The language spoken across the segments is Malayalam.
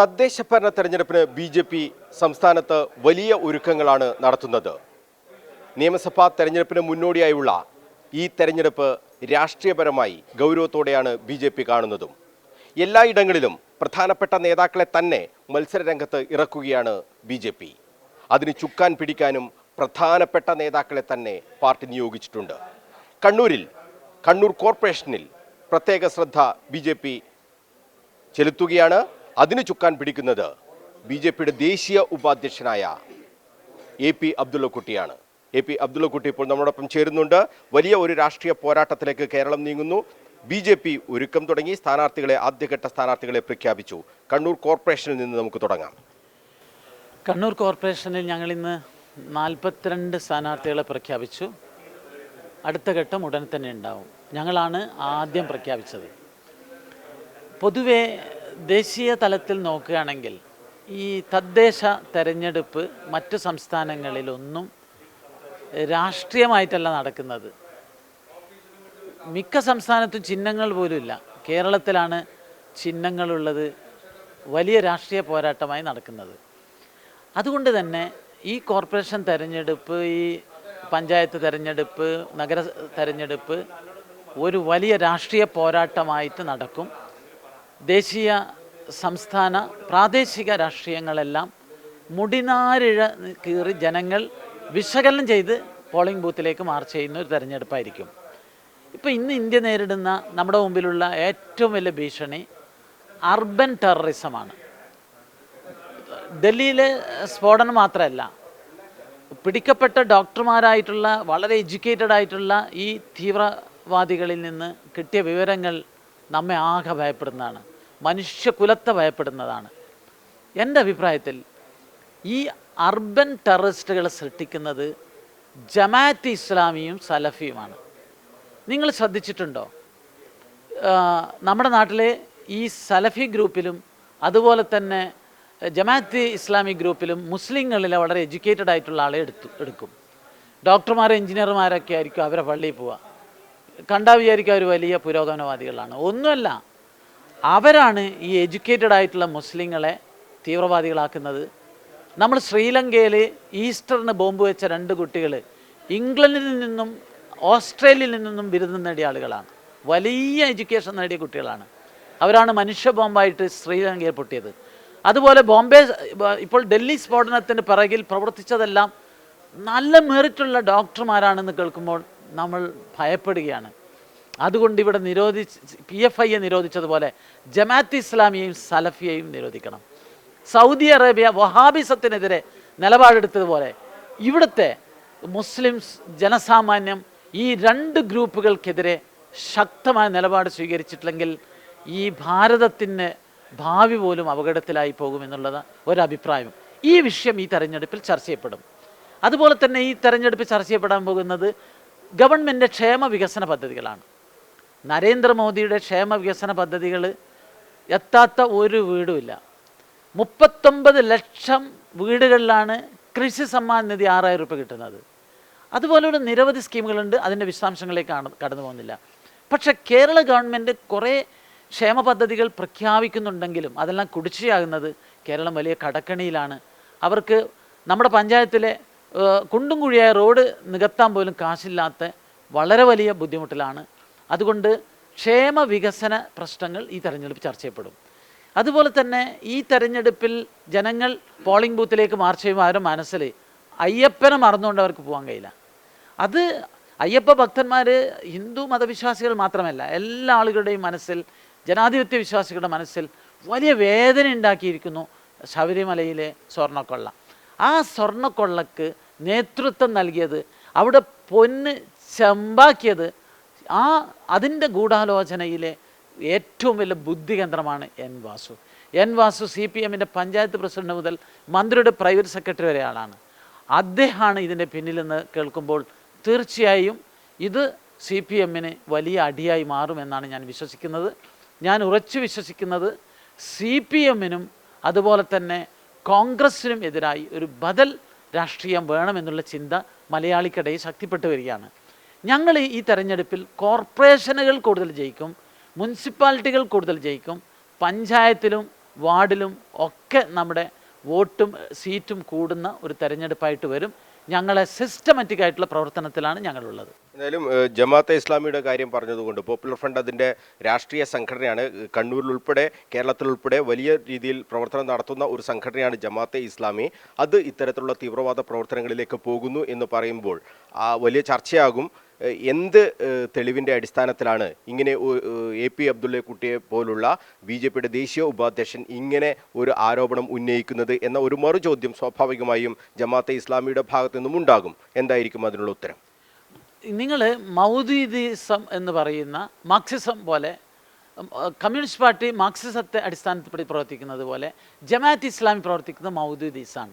തദ്ദേശ ഭരണ തെരഞ്ഞെടുപ്പിന് ബി ജെ പി സംസ്ഥാനത്ത് വലിയ ഒരുക്കങ്ങളാണ് നടത്തുന്നത്. നിയമസഭാ തെരഞ്ഞെടുപ്പിന് മുന്നോടിയായുള്ള ഈ തെരഞ്ഞെടുപ്പ് രാഷ്ട്രീയപരമായി ഗൗരവത്തോടെയാണ് ബി ജെ പി കാണുന്നതും. എല്ലായിടങ്ങളിലും പ്രധാനപ്പെട്ട നേതാക്കളെ തന്നെ മത്സരരംഗത്ത് ഇറക്കുകയാണ് ബി ജെ പി. അതിന് ചുക്കാൻ പിടിക്കാനും പ്രധാനപ്പെട്ട നേതാക്കളെ തന്നെ പാർട്ടി നിയോഗിച്ചിട്ടുണ്ട്. കണ്ണൂരിൽ കണ്ണൂർ കോർപ്പറേഷനിൽ പ്രത്യേക ശ്രദ്ധ ബി ചെലുത്തുകയാണ്. അതിന് ചുക്കാൻ പിടിക്കുന്നത് ബി ജെ പിയുടെ ദേശീയ ഉപാധ്യക്ഷനായ എ പി അബ്ദുള്ളക്കുട്ടിയാണ്. എ പി അബ്ദുള്ളക്കുട്ടി ഇപ്പോൾ നമ്മോടൊപ്പം ചേരുന്നുണ്ട്. വലിയ ഒരു രാഷ്ട്രീയ പോരാട്ടത്തിലേക്ക് കേരളം നീങ്ങുന്നു. ബി ജെ പി ഒരുക്കം തുടങ്ങി. സ്ഥാനാർത്ഥികളെ ആദ്യഘട്ട സ്ഥാനാർത്ഥികളെ പ്രഖ്യാപിച്ചു. കണ്ണൂർ കോർപ്പറേഷനിൽ നിന്ന് നമുക്ക് തുടങ്ങാം. കണ്ണൂർ കോർപ്പറേഷനിൽ ഞങ്ങൾ ഇന്ന് നാൽപ്പത്തിരണ്ട് സ്ഥാനാർത്ഥികളെ പ്രഖ്യാപിച്ചു. അടുത്ത ഘട്ടം ഉടനെ തന്നെ ഉണ്ടാവും. ഞങ്ങളാണ് ആദ്യം പ്രഖ്യാപിച്ചത്. പൊതുവെ ദേശീയ തലത്തിൽ നോക്കുകയാണെങ്കിൽ ഈ തദ്ദേശ തെരഞ്ഞെടുപ്പ് മറ്റു സംസ്ഥാനങ്ങളിലൊന്നും രാഷ്ട്രീയമായിട്ടല്ല നടക്കുന്നത്. മിക്ക സംസ്ഥാനത്തും ചിഹ്നങ്ങൾ പോലുമില്ല. കേരളത്തിലാണ് ചിഹ്നങ്ങളുള്ളത് വലിയ രാഷ്ട്രീയ പോരാട്ടമായി നടക്കുന്നത്. അതുകൊണ്ട് തന്നെ ഈ കോർപ്പറേഷൻ തെരഞ്ഞെടുപ്പ് ഈ പഞ്ചായത്ത് തെരഞ്ഞെടുപ്പ് നഗര തെരഞ്ഞെടുപ്പ് ഒരു വലിയ രാഷ്ട്രീയ പോരാട്ടമായിട്ട് നടക്കും. ദേശീയ സംസ്ഥാന പ്രാദേശിക രാഷ്ട്രീയങ്ങളെല്ലാം മുടിനാരിഴ കീറി ജനങ്ങൾ വിശകലനം ചെയ്ത് പോളിംഗ് ബൂത്തിലേക്ക് മാർച്ച് ചെയ്യുന്ന ഒരു തെരഞ്ഞെടുപ്പായിരിക്കും. ഇപ്പോൾ ഇന്ന് ഇന്ത്യ നേരിടുന്ന നമ്മുടെ മുമ്പിലുള്ള ഏറ്റവും വലിയ ഭീഷണി അർബൻ ടെററിസമാണ് ഡൽഹിയിലെ സ്ഫോടനം മാത്രമല്ല പിടിക്കപ്പെട്ട ഡോക്ടർമാരായിട്ടുള്ള വളരെ എഡ്യൂക്കേറ്റഡ് ആയിട്ടുള്ള ഈ തീവ്രവാദികളിൽ നിന്ന് കിട്ടിയ വിവരങ്ങൾ നമ്മെ ആകെ ഭയപ്പെടുന്നതാണ്. മനുഷ്യകുലത്തെ ഭയപ്പെടുന്നതാണ്. എന്റെ അഭിപ്രായത്തിൽ ഈ അർബൻ ടെററിസ്റ്റുകളെ സൃഷ്ടിക്കുന്നത് ജമാഅത്ത് ഇസ്ലാമിയും സലഫിയുമാണ്. നിങ്ങൾ ശ്രദ്ധിച്ചിട്ടുണ്ടോ? നമ്മുടെ നാട്ടിലെ ഈ സലഫി ഗ്രൂപ്പിലും അതുപോലെ തന്നെ ജമാഅത്ത് ഇസ്ലാമിക് ഗ്രൂപ്പിലും മുസ്ലിങ്ങളിലെ വളരെ എഡ്യൂക്കേറ്റഡ് ആയിട്ടുള്ള ആളെ എടുത്തു എടുക്കും. ഡോക്ടർമാർ എഞ്ചിനീയർമാരൊക്കെ ആയിരിക്കും അവരെ പള്ളിയിൽ പോവുക. കണ്ടാൽ വിചാരിക്കും അവർ വലിയ പുരോഗമനവാദികളാണ്. ഒന്നുമല്ല അവരാണ് ഈ എഡ്യൂക്കേറ്റഡ് ആയിട്ടുള്ള മുസ്ലിങ്ങളെ തീവ്രവാദികളാക്കുന്നത്. നമ്മൾ ശ്രീലങ്കയിൽ ഈസ്റ്ററിന് ബോംബ് വെച്ച രണ്ട് കുട്ടികൾ ഇംഗ്ലണ്ടിൽ നിന്നും ഓസ്ട്രേലിയയിൽ നിന്നും ബിരുദം നേടിയ ആളുകളാണ്. വലിയ എഡ്യൂക്കേഷൻ നേടിയ കുട്ടികളാണ്. അവരാണ് മനുഷ്യ ബോംബായിട്ട് ശ്രീലങ്കയിൽ പൊട്ടിയത്. അതുപോലെ ബോംബെ ഇപ്പോൾ ഡൽഹി സ്ഫോടനത്തിന് പിറകിൽ പ്രവർത്തിച്ചതെല്ലാം നല്ല മെറിറ്റുള്ള ഡോക്ടർമാരാണെന്ന് കേൾക്കുമ്പോൾ നമ്മൾ ഭയപ്പെടുകയാണ്. അതുകൊണ്ട് ഇവിടെ നിരോധിച്ച് പി എഫ് ഐയെ നിരോധിച്ചതുപോലെ ജമാഅത്ത് ഇസ്ലാമിയെയും സലഫിയെയും നിരോധിക്കണം. സൗദി അറേബ്യ വഹാബിസത്തിനെതിരെ നിലപാടെടുത്തതുപോലെ ഇവിടുത്തെ മുസ്ലിം ജനസാമാന്യം ഈ രണ്ട് ഗ്രൂപ്പുകൾക്കെതിരെ ശക്തമായ നിലപാട് സ്വീകരിച്ചിട്ടില്ലെങ്കിൽ ഈ ഭാരതത്തിന് ഭാവി പോലും അപകടത്തിലായി പോകുമെന്നുള്ളത് ഒരഭിപ്രായം. ഈ വിഷയം ഈ തെരഞ്ഞെടുപ്പിൽ ചർച്ച ചെയ്യപ്പെടും. അതുപോലെ തന്നെ ഈ തെരഞ്ഞെടുപ്പിൽ ചർച്ച ചെയ്യപ്പെടാൻ പോകുന്നത് ഗവൺമെന്റ് ക്ഷേമ വികസന പദ്ധതികളാണ്. നരേന്ദ്രമോദിയുടെ ക്ഷേമ വികസന പദ്ധതികൾ എത്താത്ത ഒരു വീടുമില്ല മുപ്പത്തൊമ്പത് ലക്ഷം വീടുകളിലാണ് കൃഷി സമ്മാൻ നിധി ആറായിരം രൂപ കിട്ടുന്നത്. അതുപോലെയുള്ള നിരവധി സ്കീമുകളുണ്ട് അതിന്റെ വിശദാംശങ്ങളിലേക്ക് കടന്നു പോകുന്നില്ല. പക്ഷേ കേരള ഗവൺമെന്റ് കുറേ ക്ഷേമ പദ്ധതികൾ പ്രഖ്യാപിക്കുന്നുണ്ടെങ്കിലും അതെല്ലാം കുടിശ്ശിയാകുന്നത് കേരളം വലിയ കടക്കണിയിലാണ്. അവർക്ക് നമ്മുടെ പഞ്ചായത്തിലെ കുണ്ടും കുഴിയായ റോഡ് നികത്താൻ പോലും കാശില്ലാത്ത വളരെ വലിയ ബുദ്ധിമുട്ടിലാണ് അതുകൊണ്ട് ക്ഷേമ വികസന പ്രശ്നങ്ങൾ ഈ തെരഞ്ഞെടുപ്പ് ചർച്ച ചെയ്യപ്പെടും. അതുപോലെ തന്നെ ഈ തെരഞ്ഞെടുപ്പിൽ ജനങ്ങൾ പോളിംഗ് ബൂത്തിലേക്ക് മാർച്ച് ചെയ്യുമ്പോൾ അവരുടെ മനസ്സിൽ അയ്യപ്പനെ മറന്നുകൊണ്ട് അവർക്ക് പോകാൻ കഴിയില്ല. അത് അയ്യപ്പ ഭക്തന്മാർ ഹിന്ദു മതവിശ്വാസികൾ മാത്രമല്ല എല്ലാ ആളുകളുടെയും മനസ്സിൽ ജനാധിപത്യ വിശ്വാസികളുടെ മനസ്സിൽ വലിയ വേദന ഉണ്ടാക്കിയിരിക്കുന്നു ശബരിമലയിലെ സ്വർണക്കൊള്ള. ആ സ്വർണക്കൊള്ളക്ക് നേതൃത്വം നൽകിയത് അവിടെ പൊന്ന് ചെമ്പാക്കിയത് ആ അതിന്റെ ഗൂഢാലോചനയിലെ ഏറ്റവും വലിയ ബുദ്ധി കേന്ദ്രമാണ് N Vasu. N Vasu C P എമ്മിന്റെ പഞ്ചായത്ത് പ്രസിഡന്റ് മുതൽ മന്ത്രിയുടെ പ്രൈവറ്റ് സെക്രട്ടറി വരെ ആളാണ്. അദ്ദേഹമാണ് ഇതിന്റെ പിന്നിലെന്ന് കേൾക്കുമ്പോൾ തീർച്ചയായും ഇത് സി പി എമ്മിന് വലിയ അടിയായി മാറുമെന്നാണ് ഞാൻ വിശ്വസിക്കുന്നത്. ഞാൻ ഉറച്ചു വിശ്വസിക്കുന്നത് സി പി എമ്മിനും അതുപോലെ തന്നെ കോൺഗ്രസ്സിനും എതിരായി ഒരു ബദൽ രാഷ്ട്രീയം വേണമെന്നുള്ള ചിന്ത മലയാളിക്കിടയിൽ ശക്തിപ്പെട്ടു വരികയാണ്. ഞങ്ങൾ ഈ തെരഞ്ഞെടുപ്പിൽ കോർപ്പറേഷനുകൾ കൂടുതൽ ജയിക്കും മുനിസിപ്പാലിറ്റികൾ കൂടുതൽ ജയിക്കും പഞ്ചായത്തിലും വാർഡിലും ഒക്കെ നമ്മുടെ വോട്ടും സീറ്റും കൂടുന്ന ഒരു തെരഞ്ഞെടുപ്പായിട്ട് വരും. ഞങ്ങളെ സിസ്റ്റമാറ്റിക് ആയിട്ടുള്ള പ്രവർത്തനത്തിലാണ് ഞങ്ങളുള്ളത്. എന്തായാലും ജമാഅത്തെ ഇസ്ലാമിയുടെ കാര്യം പറഞ്ഞതുകൊണ്ട് പോപ്പുലർ ഫ്രണ്ട് അതിന്റെ രാഷ്ട്രീയ സംഘടനയാണ് കണ്ണൂരിൽ ഉൾപ്പെടെ കേരളത്തിൽ ഉൾപ്പെടെ വലിയ രീതിയിൽ പ്രവർത്തനം നടത്തുന്ന ഒരു സംഘടനയാണ് ജമാഅത്തെ ഇസ്ലാമി. അത് ഇത്തരത്തിലുള്ള തീവ്രവാദ പ്രവർത്തനങ്ങളിലേക്ക് പോകുന്നു എന്ന് പറയുമ്പോൾ ആ വലിയ ചർച്ചയാകും. എന്ത് തെളിവിന്റെ അടിസ്ഥാനത്തിലാണ് ഇങ്ങനെ എ പി അബ്ദുള്ള കുട്ടിയെ പോലുള്ള ബി ജെ പിയുടെ ദേശീയ ഉപാധ്യക്ഷൻ ഇങ്ങനെ ഒരു ആരോപണം ഉന്നയിക്കുന്നത് എന്ന ഒരു മറു ചോദ്യം സ്വാഭാവികമായും ജമാഅത്തെ ഇസ്ലാമിയുടെ ഭാഗത്തു നിന്നും ഉണ്ടാകും. എന്തായിരിക്കും അതിനുള്ള ഉത്തരം? നിങ്ങൾ മൗദീദിസം എന്ന് പറയുന്ന മാർക്സിസം പോലെ കമ്മ്യൂണിസ്റ്റ് പാർട്ടി മാർക്സിസത്തെ അടിസ്ഥാനപ്പെടുത്തി പ്രവർത്തിക്കുന്നത് പോലെ ജമാഅത്ത് ഇസ്ലാമി പ്രവർത്തിക്കുന്നത് മൗദൂദീസാണ്.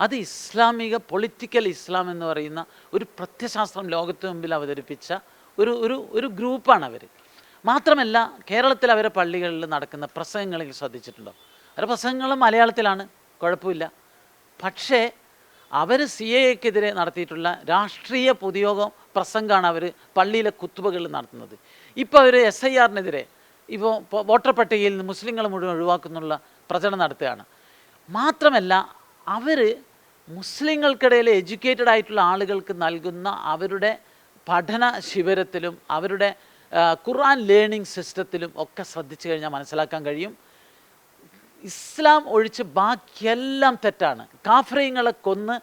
അത് ഇസ്ലാമിക പൊളിറ്റിക്കൽ ഇസ്ലാം എന്ന് പറയുന്ന ഒരു പ്രത്യശാസ്ത്രം ലോകത്തിന് മുമ്പിൽ അവതരിപ്പിച്ച ഒരു ഒരു ഒരു ഗ്രൂപ്പാണ് അവർ മാത്രമല്ല കേരളത്തിൽ അവരെ പള്ളികളിൽ നടക്കുന്ന പ്രസംഗങ്ങളിൽ ശ്രദ്ധിച്ചിട്ടുണ്ടോ? അവരുടെ പ്രസംഗങ്ങൾ മലയാളത്തിലാണ് കുഴപ്പമില്ല. പക്ഷേ അവർ സി എക്കെതിരെ നടത്തിയിട്ടുള്ള രാഷ്ട്രീയ പൊതുയോഗം പ്രസംഗമാണ് അവർ പള്ളിയിലെ കുത്തുബകളിൽ നടത്തുന്നത്. ഇപ്പോൾ അവർ എസ് ഐ ആറിനെതിരെ ഇപ്പോൾ വോട്ടർ പട്ടികയിൽ നിന്ന് മുസ്ലിങ്ങൾ മുഴുവൻ ഒഴിവാക്കുന്നുള്ള പ്രചരണം നടത്തുകയാണ്. മാത്രമല്ല അവർ മുസ്ലിങ്ങൾക്കിടയിൽ എഡ്യൂക്കേറ്റഡ് ആയിട്ടുള്ള ആളുകൾക്ക് നൽകുന്ന അവരുടെ പഠന ശിബിരത്തിലും അവരുടെ ഖുർആൻ ലേണിംഗ് സിസ്റ്റത്തിലും ഒക്കെ ശ്രദ്ധിച്ചു കഴിഞ്ഞാൽ മനസ്സിലാക്കാൻ കഴിയും. ഇസ്ലാം ഒഴിച്ച് ബാക്കിയെല്ലാം തെറ്റാണ്. കാഫ്രയങ്ങളെ കൊന്ന്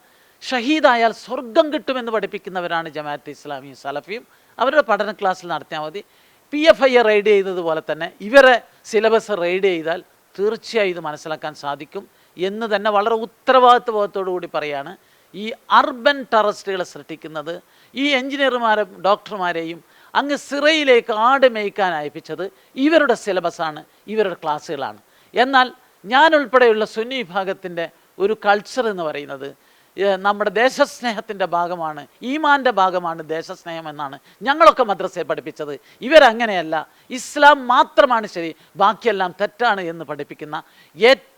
ഷഹീദായാൽ സ്വർഗം കിട്ടുമെന്ന് പഠിപ്പിക്കുന്നവരാണ് ജമാഅത്ത് ഇസ്ലാമിയും സലഫിയും. അവരുടെ പഠന ക്ലാസ്സിൽ നടത്തിയാൽ മതി. പി എഫ് ഐയെ റെയ്ഡ് ചെയ്തതുപോലെ തന്നെ ഇവരെ സിലബസ് റെയ്ഡ് ചെയ്താൽ തീർച്ചയായും ഇത് മനസ്സിലാക്കാൻ സാധിക്കും. എന്ന് തന്നെ വളരെ ഉത്തരവാദിത്വബോധത്തോടു കൂടി പറയാണ്. ഈ അർബൻ ടെററിസ്റ്റുകളെ സൃഷ്ടിക്കുന്നത് ഈ എഞ്ചിനീയർമാരെ ഡോക്ടർമാരെയും അങ്ങ് സിറയിലേക്ക് ആട് മേയ്ക്കാൻ അയപ്പിച്ചത് ഇവരുടെ സിലബസാണ് ഇവരുടെ ക്ലാസ്സുകളാണ്. എന്നാൽ ഞാൻ ഉൾപ്പെടെയുള്ള സുന്നി വിഭാഗത്തിന്റെ ഒരു കൾച്ചർ എന്ന് പറയുന്നത് നമ്മുടെ ദേശസ്നേഹത്തിന്റെ ഭാഗമാണ് ഈമാന്റെ ഭാഗമാണ് ദേശസ്നേഹം എന്നാണ് ഞങ്ങളൊക്കെ മദ്രസയെ പഠിപ്പിച്ചത്. ഇവരങ്ങനെയല്ല ഇസ്ലാം മാത്രമാണ് ശരി ബാക്കിയെല്ലാം തെറ്റാണ് എന്ന് പഠിപ്പിക്കുന്ന ഏറ്റവും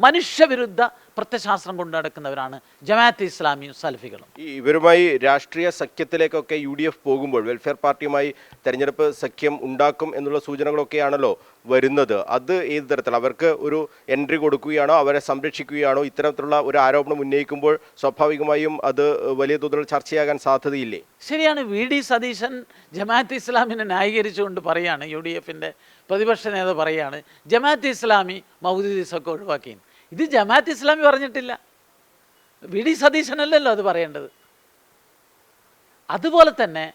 മനുഷ്യവിരുദ്ധ പ്രത്യശാസ്ത്രം കൊണ്ട് നടക്കുന്നവരാണ് ജമാഅത്ത് ഇസ്ലാമിയും സൽഫികളും ഈ ഇവരുമായി രാഷ്ട്രീയ സഖ്യത്തിലേക്കൊക്കെ യു ഡി എഫ് പോകുമ്പോൾ വെൽഫെയർ പാർട്ടിയുമായി തെരഞ്ഞെടുപ്പ് സഖ്യം ഉണ്ടാക്കും എന്നുള്ള സൂചനകളൊക്കെയാണല്ലോ വരുന്നത്. അത് ഏത് തരത്തിൽ? അവർക്ക് ഒരു എൻട്രി കൊടുക്കുകയാണോ അവരെ സംരക്ഷിക്കുകയാണോ? ഇത്തരത്തിലുള്ള ഒരു ആരോപണം ഉന്നയിക്കുമ്പോൾ സ്വാഭാവികമായും അത് വലിയ തോതിൽ ചർച്ചയാകാൻ സാധ്യതയില്ലേ? ശരിയാണ്. വി. ഡി. സതീശൻ ജമാഅത്ത് ഇസ്ലാമിനെ ന്യായീകരിച്ചുകൊണ്ട് പറയാണ് യു ഡി എഫിന്റെ പ്രതിപക്ഷ നേതാവ് പറയാണ് ജമാഅത്ത് ഇസ്ലാമി മൗദൂദീസൊക്കെ ഒഴിവാക്കി ഇത് ജമാഅത്ത് ഇസ്ലാമി പറഞ്ഞിട്ടില്ല. വി ഡി സതീശനല്ലല്ലോ അത് പറയേണ്ടത്. അതുപോലെ തന്നെ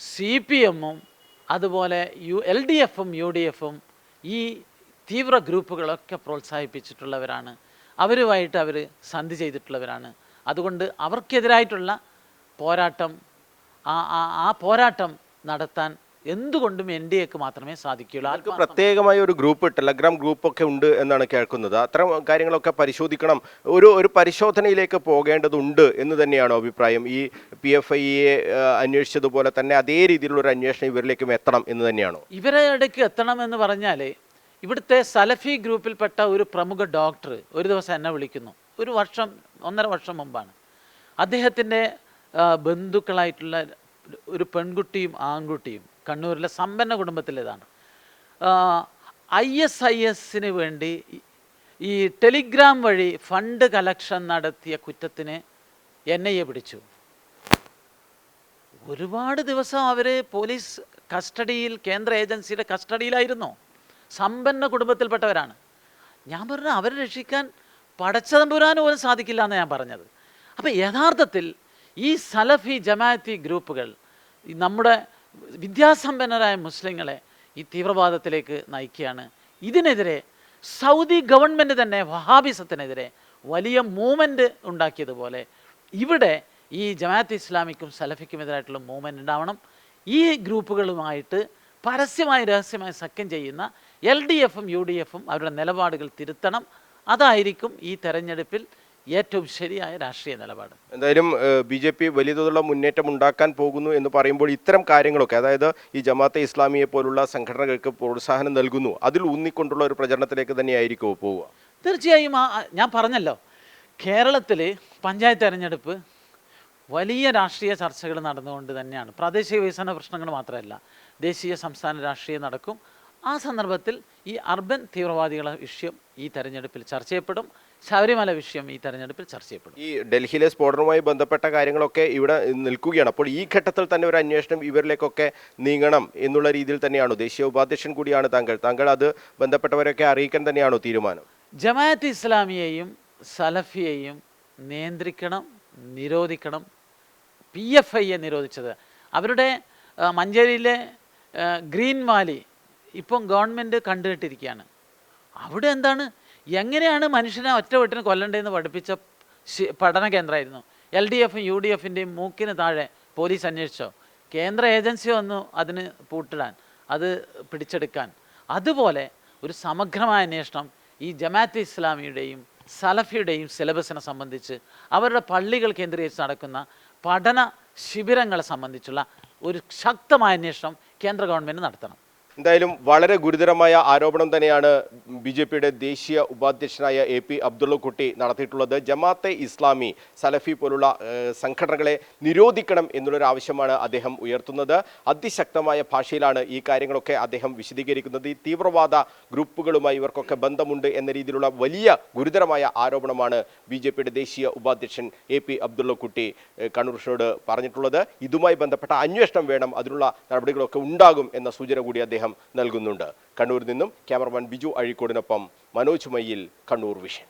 സി പി എമ്മും അതുപോലെ യു എൽ ഡി എഫും യു ഡി എഫും ഈ തീവ്ര ഗ്രൂപ്പുകളൊക്കെ പ്രോത്സാഹിപ്പിച്ചിട്ടുള്ളവരാണ്. അവരുമായിട്ട് അവർ സന്ധി ചെയ്തിട്ടുള്ളവരാണ്. അതുകൊണ്ട് അവർക്കെതിരായിട്ടുള്ള പോരാട്ടം ആ ആ പോരാട്ടം നടത്താൻ എന്തുകൊണ്ടും എൻ ഡി എക്ക് മാത്രമേ സാധിക്കുകയുള്ളൂ. ആത്മാർത്ഥം- പ്രത്യേകമായ ഒരു ഗ്രൂപ്പ് ടെലഗ്രാം ഗ്രൂപ്പ് ഒക്കെ ഉണ്ട് എന്നാണ് കേൾക്കുന്നത്. അത്തരം കാര്യങ്ങളൊക്കെ പരിശോധിക്കണം. ഒരു ഒരു പരിശോധനയിലേക്ക് പോകേണ്ടതുണ്ട് എന്ന് തന്നെയാണോ അഭിപ്രായം. ഈ പി എഫ് ഐയെ അന്വേഷിച്ചതുപോലെ തന്നെ അതേ രീതിയിലുള്ള ഒരു അന്വേഷണം ഇവരിലേക്കും എത്തണം എന്ന് തന്നെയാണോ? ഇവരുടെ എത്തണം എന്ന് പറഞ്ഞാൽ ഇവിടുത്തെ സലഫി ഗ്രൂപ്പിൽപ്പെട്ട ഒരു പ്രമുഖ ഡോക്ടർ ഒരു ദിവസം എന്നെ വിളിക്കുന്നു. ഒരു വർഷം ഒന്നര വർഷം മുമ്പാണ്. അദ്ദേഹത്തിന്റെ ബന്ധുക്കളായിട്ടുള്ള ഒരു പെൺകുട്ടിയും ആൺകുട്ടിയും കണ്ണൂരിലെ സമ്പന്ന കുടുംബത്തിലേതാണ്. ഐ എസ് ഐ എസിന് വേണ്ടി ഈ- ടെലിഗ്രാം വഴി ഫണ്ട് കലക്ഷൻ നടത്തിയ കുറ്റത്തിന് എൻ ഐ എ പിടിച്ചു. ഒരുപാട് ദിവസം അവർ പോലീസ് കസ്റ്റഡിയിൽ കേന്ദ്ര ഏജൻസിയുടെ കസ്റ്റഡിയിലായിരുന്നു. സമ്പന്ന കുടുംബത്തിൽപ്പെട്ടവരാണ്. ഞാൻ പറഞ്ഞു അവരെ രക്ഷിക്കാൻ പടച്ചതമ്പുരാൻ പോലും സാധിക്കില്ല എന്ന് ഞാൻ പറഞ്ഞത്. അപ്പോൾ യഥാർത്ഥത്തിൽ ഈ സലഫി ജമാഅത്തി ഗ്രൂപ്പുകൾ നമ്മുടെ വിദ്യാസമ്പന്നരായ മുസ്ലിങ്ങളെ ഈ തീവ്രവാദത്തിലേക്ക് നയിക്കുകയാണ്. ഇതിനെതിരെ സൗദി ഗവൺമെന്റ് തന്നെ വഹാബിസത്തിനെതിരെ വലിയ മൂവ്മെന്റ് ഉണ്ടാക്കിയതുപോലെ ഇവിടെ ഈ ജമാഅത്ത് ഇസ്ലാമിക്കും സലഫിക്കും എതിരായിട്ടുള്ള മൂവ്മെന്റ് ഉണ്ടാവണം. ഈ ഗ്രൂപ്പുകളുമായിട്ട് പരസ്യമായി രഹസ്യമായി സഖ്യം ചെയ്യുന്ന എൽ ഡി എഫും യു ഡി എഫും അവരുടെ നിലപാടുകൾ തിരുത്തണം. അതായിരിക്കും ഈ തെരഞ്ഞെടുപ്പിൽ ഏറ്റവും ശരിയായ രാഷ്ട്രീയ നിലപാട്. എന്തായാലും ബി ജെ പി വലിയ തോതിലുള്ള മുന്നേറ്റം ഉണ്ടാക്കാൻ പോകുന്നു എന്ന് പറയുമ്പോൾ ഇത്തരം കാര്യങ്ങളൊക്കെ അതായത് ഈ ജമാഅത്തെ ഇസ്ലാമിയെ പോലുള്ള സംഘടനകൾക്ക് പ്രോത്സാഹനം നൽകുന്നു അതിൽ ഊന്നിക്കൊണ്ടുള്ള ഒരു പ്രചരണത്തിലേക്ക് തന്നെയായിരിക്കുമോ പോവുക? തീർച്ചയായും ഞാൻ പറഞ്ഞല്ലോ. കേരളത്തിൽ പഞ്ചായത്ത് തെരഞ്ഞെടുപ്പ് വലിയ രാഷ്ട്രീയ ചർച്ചകൾ നടന്നുകൊണ്ട് തന്നെയാണ്. പ്രാദേശിക വികസന പ്രശ്നങ്ങൾ മാത്രമല്ല ദേശീയ സംസ്ഥാന രാഷ്ട്രീയം നടക്കും. ആ സന്ദർഭത്തിൽ ഈ അർബൻ തീവ്രവാദികളുടെ വിഷയം ഈ തെരഞ്ഞെടുപ്പിൽ ചർച്ച ചെയ്യപ്പെടും ശബരിമല വിഷയം ഈ തെരഞ്ഞെടുപ്പിൽ ചർച്ച ചെയ്യപ്പെടും. ഈ ഡൽഹിയിലെ സ്ഫോടനവുമായി ബന്ധപ്പെട്ട കാര്യങ്ങളൊക്കെ ഇവിടെ നിൽക്കുകയാണ്. അപ്പോൾ ഈ ഘട്ടത്തിൽ തന്നെ ഒരു അന്വേഷണം ഇവരിലേക്കൊക്കെ നീങ്ങണം എന്നുള്ള രീതിയിൽ തന്നെയാണോ? ദേശീയ ഉപാധ്യക്ഷൻ കൂടിയാണ് താങ്കൾ. താങ്കൾ അത് ബന്ധപ്പെട്ടവരൊക്കെ അറിയിക്കാൻ തന്നെയാണോ തീരുമാനം? ജമാഅത്ത് ഇസ്ലാമിയെയും സലഫിയെയും നിയന്ത്രിക്കണം നിരോധിക്കണം. പി എഫ് ഐയെ നിരോധിച്ചത്. അവരുടെ മഞ്ചേരിയിലെ ഗ്രീൻ വാലി ഇപ്പം ഗവൺമെന്റ് കണ്ടുകെട്ടിരിക്കുകയാണ്. അവിടെ എന്താണ് എങ്ങനെയാണ് മനുഷ്യനെ ഒറ്റ വെട്ടിന് കൊല്ലണ്ടേന്ന് പഠിപ്പിച്ച പഠന കേന്ദ്രമായിരുന്നു? എൽ ഡി എഫും യു ഡി എഫിന്റെയും മൂക്കിന് താഴെ പോലീസ് അന്വേഷിച്ചോ? കേന്ദ്ര ഏജൻസി വന്നു അതിന് പൂട്ടിടാൻ അത് പിടിച്ചെടുക്കാൻ. അതുപോലെ ഒരു സമഗ്രമായ അന്വേഷണം ഈ ജമാഅത്ത് ഇസ്ലാമിയുടെയും സലഫിയുടെയും സിലബസിനെ സംബന്ധിച്ച് അവരുടെ പള്ളികൾ കേന്ദ്രീകരിച്ച് നടക്കുന്ന പഠന ശിബിരങ്ങളെ സംബന്ധിച്ചുള്ള ഒരു ശക്തമായ അന്വേഷണം കേന്ദ്ര ഗവൺമെന്റ് നടത്തണം. എന്തായാലും വളരെ ഗുരുതരമായ ആരോപണം തന്നെയാണ് ബി ജെ പിയുടെ ദേശീയ ഉപാധ്യക്ഷനായ എ പി അബ്ദുള്ളക്കുട്ടി നടത്തിയിട്ടുള്ളത്. ജമാഅത്തെ ഇസ്ലാമി സലഫി പോലുള്ള സംഘടനകളെ നിരോധിക്കണം എന്നുള്ളൊരു ആവശ്യമാണ് അദ്ദേഹം ഉയർത്തുന്നത്. അതിശക്തമായ ഭാഷയിലാണ് ഈ കാര്യങ്ങളൊക്കെ അദ്ദേഹം വിശദീകരിക്കുന്നത്. ഈ തീവ്രവാദ ഗ്രൂപ്പുകളുമായി ഇവർക്കൊക്കെ ബന്ധമുണ്ട് എന്ന രീതിയിലുള്ള വലിയ ഗുരുതരമായ ആരോപണമാണ് ബി ജെ പിയുടെ ദേശീയ ഉപാധ്യക്ഷൻ എ പി അബ്ദുള്ളക്കുട്ടി ഏഹ്, കണ്ണൂർ പറഞ്ഞിട്ടുള്ളത്. ഇതുമായി ബന്ധപ്പെട്ട അന്വേഷണം വേണം. അതിനുള്ള നടപടികളൊക്കെ ഉണ്ടാകും എന്ന സൂചന കൂടി അദ്ദേഹം നൽകുന്നുണ്ട്. കണ്ണൂരിൽ നിന്നും ക്യാമറമാൻ ബിജു അഴീക്കോടിനൊപ്പം മനോജ് മയ്യിൽ കണ്ണൂർ വിഷൻ.